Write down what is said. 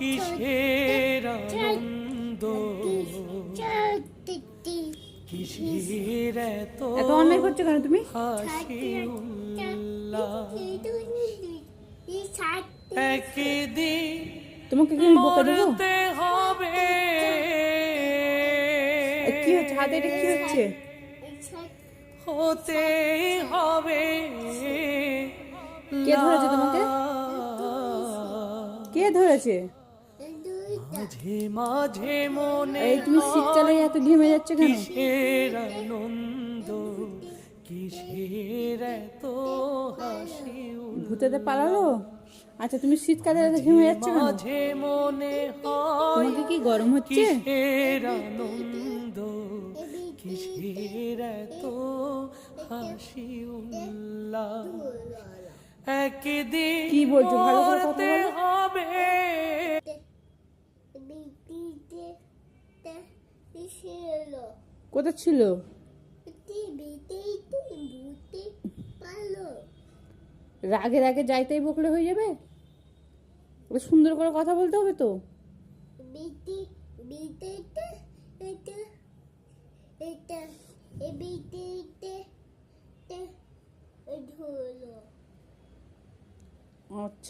কিসের আনন্দ? কিসের এত এত অন্যায় করছ কেন তুমি? হাসি একদিন তোমাকে কি বোকা দেবো? হবে। কি হচ্ছে? হাতে এটা কি হচ্ছে? হতে হবে। কে ধরেছে তোমাকে? কে ধরেছে? মাঝে মাঝে মনে এই তুমি শীত চালাই এত ঘেমে যাচ্ছে কেন? কিসের আনন্দ কিসের এত হাসি। ভূতেতে পালালো? আচ্ছা তুমি শীতকালে এত ঘেমে যাচ্ছ কেন? মাঝে মনে হয় তোমাকে কি গরম হচ্ছে? কিসের আনন্দ কিসের এত হাসি উল্লাস? একদিন কি বলছো? ভালো করে কথা বলো। কোথা ছিল? রাগে রাগে যাইতেই বকলে হয়ে যাবে? সুন্দর করে কথা বলতে হবে তো। আচ্ছা।